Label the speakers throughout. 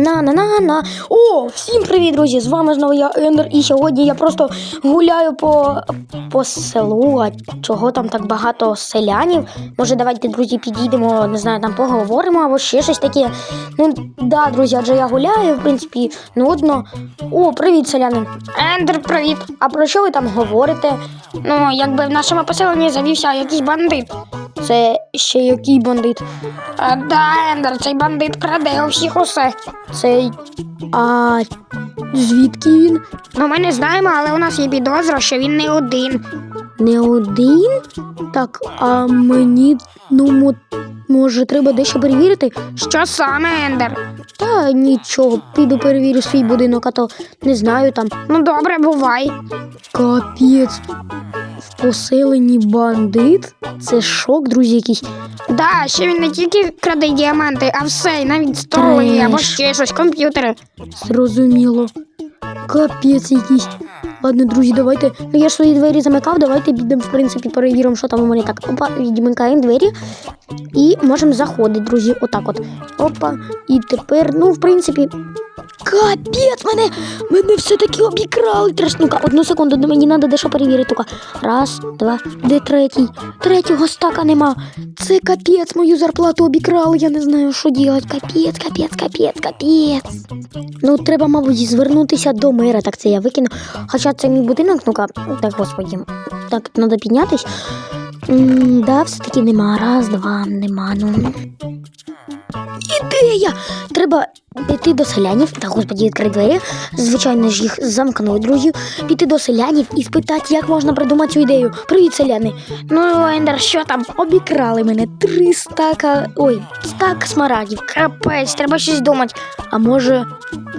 Speaker 1: На на на на. О, всім привіт, друзі! З вами знову я Ендер, і сьогодні я просто гуляю по, по селу. А чого там так багато селянів? Може, давайте, друзі, підійдемо, не знаю, там поговоримо або ще щось таке. Ну, да, друзі, адже я гуляю, в принципі, нудно. О, привіт, селянин. Ендер, привіт. А про що ви там говорите? Ну, якби в нашому поселенні завівся якийсь бандит. Це ще який бандит? А, да, Ендер, цей бандит краде у всіх усе. Цей. А звідки він? Ну, ми не знаємо, але у нас є підозра, що він не один. Не один? Так, а мені, ну, мо- може, треба дещо перевірити? Що саме, Ендер? Та нічого, піду перевірю свій будинок, а то не знаю там. Ну, добре, бувай. Капець. В поселенні бандит? Це шок, друзі, якийсь. Да, ще він не тільки краде діаманти, а все, і навіть столи
Speaker 2: Треш.
Speaker 1: або ще щось, комп'ютери.
Speaker 2: Зрозуміло. Капець якийсь. Ладно, друзі, давайте.
Speaker 1: Ну я ж свої двері замикав, давайте підемо, в принципі, перевіримо, що там у мене так. Опа, відмикаємо двері. І можемо заходити, друзі. Отак от. Опа. І тепер, ну, в принципі. Капець, мене, мене все-таки обікрали. Тряснука. Одну секунду, мені треба дещо перевірити. Раз, два, де третій? Третього стака нема. Це капець, мою зарплату обікрали. Я не знаю, що робити. Капець, капець, капець, капець. Ну, треба, мабуть, звернутися до мера, так це я викину. Хоча це мій будинок, ну-ка, так, господі, так, треба піднятись. М, да, все-таки нема. Раз, два, нема, ну. Ідея! Треба піти до селянів, так, господі, відкрити двері. Звичайно ж, їх замкнуть, друзі. Піти до селянів і спитати, як можна придумати цю ідею. Привіт, селяни. Ну, Ендер, що там? Обікрали мене три стака. Ой, стак смарагдів. Капець, треба щось думати. А може,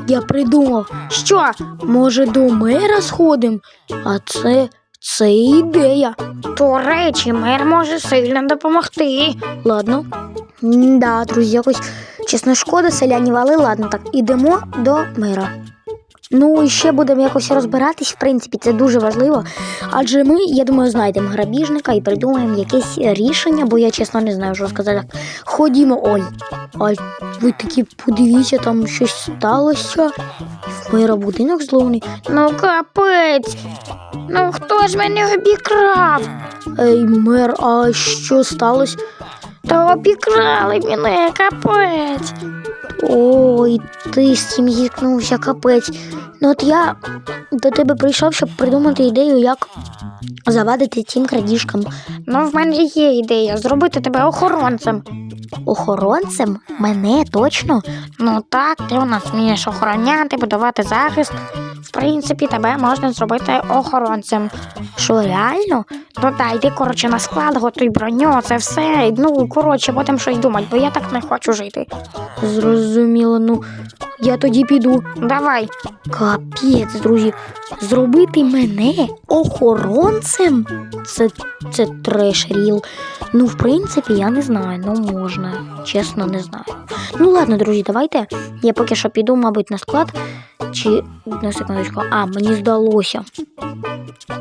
Speaker 1: я придумав. Що? Може, до мера сходим? А це. Це ідея. До речі, мер може сильно допомогти. Ладно. Да, друзі, якось чесно, шкода селянів, але ладно так, ідемо до мера. Ну і ще будемо якось розбиратись, в принципі, це дуже важливо. Адже ми, я думаю, знайдемо грабіжника і придумаємо якесь рішення, бо я чесно не знаю, що сказати. Ходімо, ой. Ай, ви такі подивіться, там щось сталося. В мера будинок зловний. Ну капець. Ну хто ж мене обікрав? Ей, мер, а що сталося? Та обікрали мене, капець. Ой, ти з цим зіткнувся, капець. Ну от я до тебе прийшов, щоб придумати ідею, як завадити цим крадіжкам. Ну, в мене є ідея зробити тебе охоронцем. Охоронцем? Мене точно? Ну так, ти у нас вмієш охороняти, будувати захист. В принципі, тебе можна зробити охоронцем. Що реально? Ну та йди, коротше, на склад, готуй броню, це все. Ну, коротше, будемо щось думати, бо я так не хочу жити. Зрозуміло, ну я тоді піду. Давай. Капець, друзі. Зробити мене охоронцем? Це, це треш ріл. Ну, в принципі, я не знаю, ну можна. Чесно, не знаю. Ну ладно, друзі, давайте. Я поки що піду, мабуть, на склад. Чи на секундочку. А, мені здалося.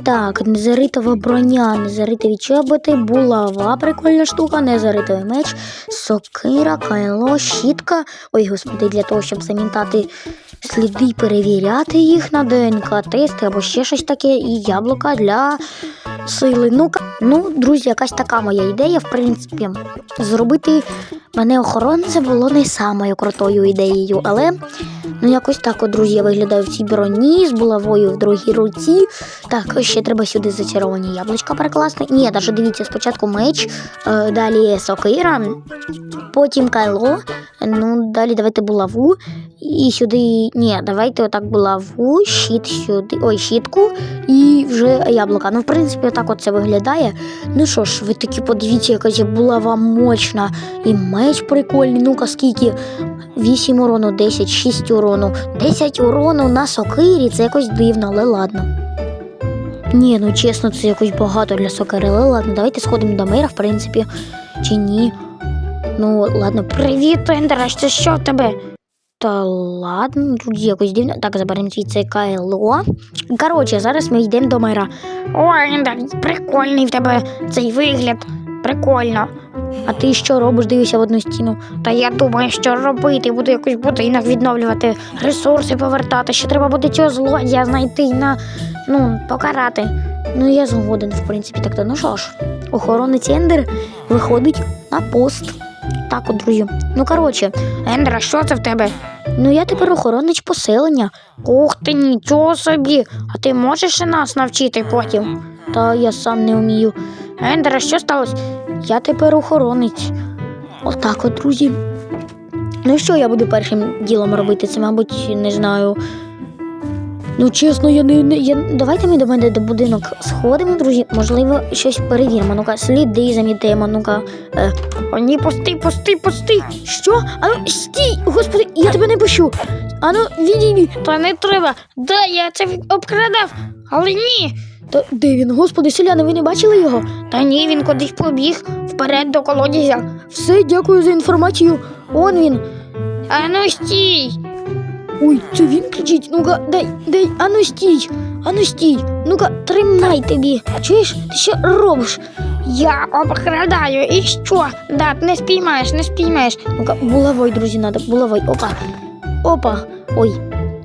Speaker 1: Так, незаритова броня, незаритові чоботи, булава, прикольна штука, незаритовий меч, сокира, кайло, щітка. Ой, господи, для того, щоб замінтати сліди, і перевіряти їх на ДНК-тести або ще щось таке, і яблука для сили. Ну, ну, друзі, якась така моя ідея, в принципі, зробити мене охоронцем було не самою крутою ідеєю, але ну якось так, друзі, я виглядаю в цій броні з булавою в другій руці. Так, ще треба сюди зачаровані яблучка перекласти. Ні, навіть дивіться, спочатку меч, е, далі сокира, потім кайло, ну, далі давайте булаву. І сюди. Ні, давайте отак булаву, щит сюди. Ой, щітку і вже яблука. Ну, в принципі, отак от це виглядає. Ну що ж, ви такі подивіться, якась булава мощна. І меч прикольний. Ну-ка, скільки? 8 урону, 10, 6 урону, 10 урону на сокирі. Це якось дивно, але ладно. Ні, ну чесно, це якось багато для сокири, але ладно, давайте сходимо до мира, в принципі, чи ні. Ну, ладно, привіт, Ендера, це що в тебе? Та ладно, тут якось дивно. Так, заберемо звідси кайло. Коротше, зараз ми йдемо до мера. Ой, прикольний в тебе цей вигляд. прикольно. А ти що робиш? Дивишся в одну стіну. Та я думаю, що робити. Буду якось будинок відновлювати, ресурси повертати. Ще треба буде цього злодія знайти на ну, покарати. Ну, я згоден, в принципі, так то. Ну що ж, охоронець Ендер виходить на пост. Так от, друзі. Ну, коротше, Ендер, а що це в тебе? Ну, я тепер охоронець поселення. Ух ти, нічого собі. А ти можеш і нас навчити потім? Та я сам не вмію. Ендер, а що сталося? Я тепер охоронець. Отак от, друзі. Ну що я буду першим ділом робити? Це, мабуть, не знаю. Ну, чесно, я не. не я... Давайте ми до мене до будинок сходимо, друзі. Можливо, щось перевіримо. Ну-ка, сліди замітимо. Ну-ка. Е... О, ні, пусти, пусти, пусти. Що? Ану, стій! Господи, я тебе не пущу. Ану, відійди. Та не треба. Да, я це обкрадав, але ні. Та де він? Господи, селяни, ви не бачили його? Та ні, він кудись побіг вперед до колодязя. Все, дякую за інформацію. Он він. Ану, стій. Ой, це він кричить. Ну-ка, дай, дай, ану стій, ану стій. Ну-ка, тримай тобі. Чуєш, ти що робиш? Я обкрадаю, і що? Да, не спіймаєш, не спіймаєш. Ну-ка, булавой, друзі, надо, булавой. Опа. Опа. Ой,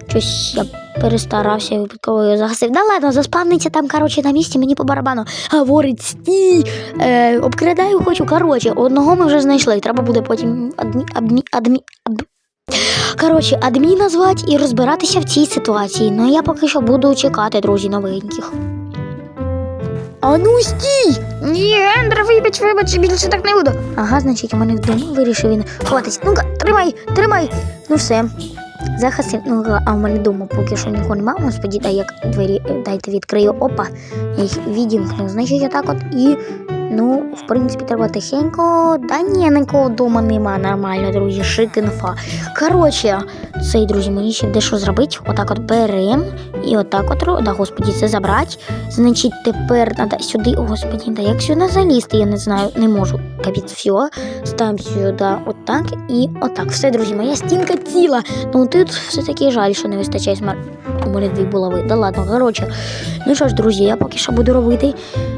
Speaker 1: щось я перестарався, випадково його загасив. Да ладно, заспавниться там, коротше, на місці, мені по барабану. Говорить, стій. Е, обкрадаю хочу. Коротше, одного ми вже знайшли. Треба буде потім адмі, адмі, адмі, адмі, Коротше, адмі назвати і розбиратися в цій ситуації. Ну я поки що буду чекати, друзі, новеньких. А ну стій! Ні, Ендер, вибач, вибач, більше так не буду. Ага, значить, у мене вдома вирішив він ховатись. Ну-ка, тримай, тримай. Ну все. Захистив. Ну, а в мене вдома поки що нікого немає. Господі, дай як двері е, дайте відкрию. Опа. Я їх відімкну. Значить, я так от і. Ну, в принципі, треба тихенько. Да ні, нікого вдома нема. Нормально, друзі, шик інфа. Коротше, цей, друзі, мені ще дещо зробити. Отак от берем і отак от, да, господі, це забрати. Значить, тепер треба сюди, о, господі, да як сюди залізти, я не знаю, не можу. Капець, все. Ставимо сюди отак і отак. Все, друзі, моя стінка ціла. Ну тут все-таки жаль, що не вистачає смар. У мене дві булави. Да ладно, коротше. Ну що ж, друзі, я поки що буду робити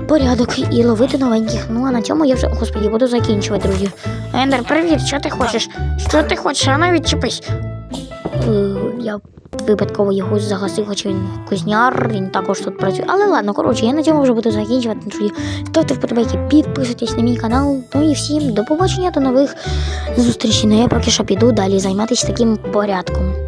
Speaker 1: порядок і ловити новеньких. Ну а на цьому я вже, господі, буду закінчувати, друзі. Ендер, привіт, що ти хочеш? Що ти хочеш? А навіть чіпись. Е, я випадково його загасив, хоч він кузняр, він також тут працює. Але ладно, коротше, я на цьому вже буду закінчувати. Друзі. Ставте вподобайки, підписуйтесь на мій канал. Ну і всім до побачення, до нових зустрічей. Ну я поки що піду далі займатися таким порядком.